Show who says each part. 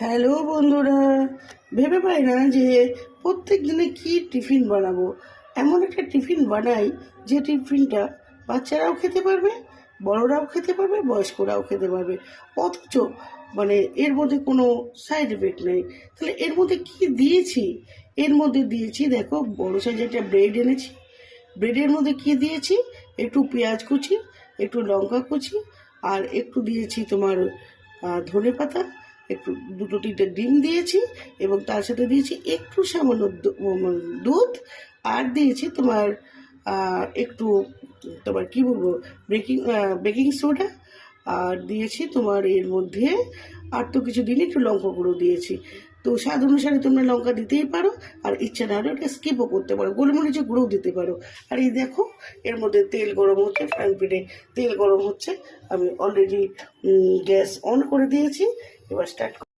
Speaker 1: Hello বন্ধুরা, ভেবে পাই না যে প্রত্যেক দিনে কী টিফিন বানাবো? এমন একটা টিফিন বানাই যে টিফিনটা বাচ্চারাও খেতে পারবে, বড়রাও খেতে পারবে, বয়স্করাও খেতে পারবে। অথচ মানে এর মধ্যে কোনো সাইড এফেক্ট নেই। তাহলে এর মধ্যে কি দিয়েছি? এর মধ্যে দিয়েছি, দেখো, বড় সাইজের একটা ব্রেড এনেছি। ব্রেডের মধ্যে কি দিয়েছি? একটু পেঁয়াজ কুচি, একটু লঙ্কা কুচি, আর একটু দিয়েছি তোমার ধনে পাতা একটু দুটো তিনটে ডিম দিয়েছি এবং তার সাথে দিয়েছি একটু সামান্য দুধ আর দিয়েছি তোমার একটু তোমার কি বলব, বেকিং বেকিং সোডা আর দিয়েছি তোমার এর মধ্যে আর তো কিছু দিন একটু লঙ্কা গুঁড়ো দিয়েছি। তো স্বাদ অনুসারে তোমরা লঙ্কা দিতেই পারো আর ইচ্ছা না হলে ওটা স্কিপও করতে পারো গোলমরিচে গুঁড়োও দিতে পারো। আর এই দেখো, এর মধ্যে তেল গরম হচ্ছে ফ্রাইং প্যানে তেল গরম হচ্ছে। আমি অলরেডি গ্যাস অন করে দিয়েছি। start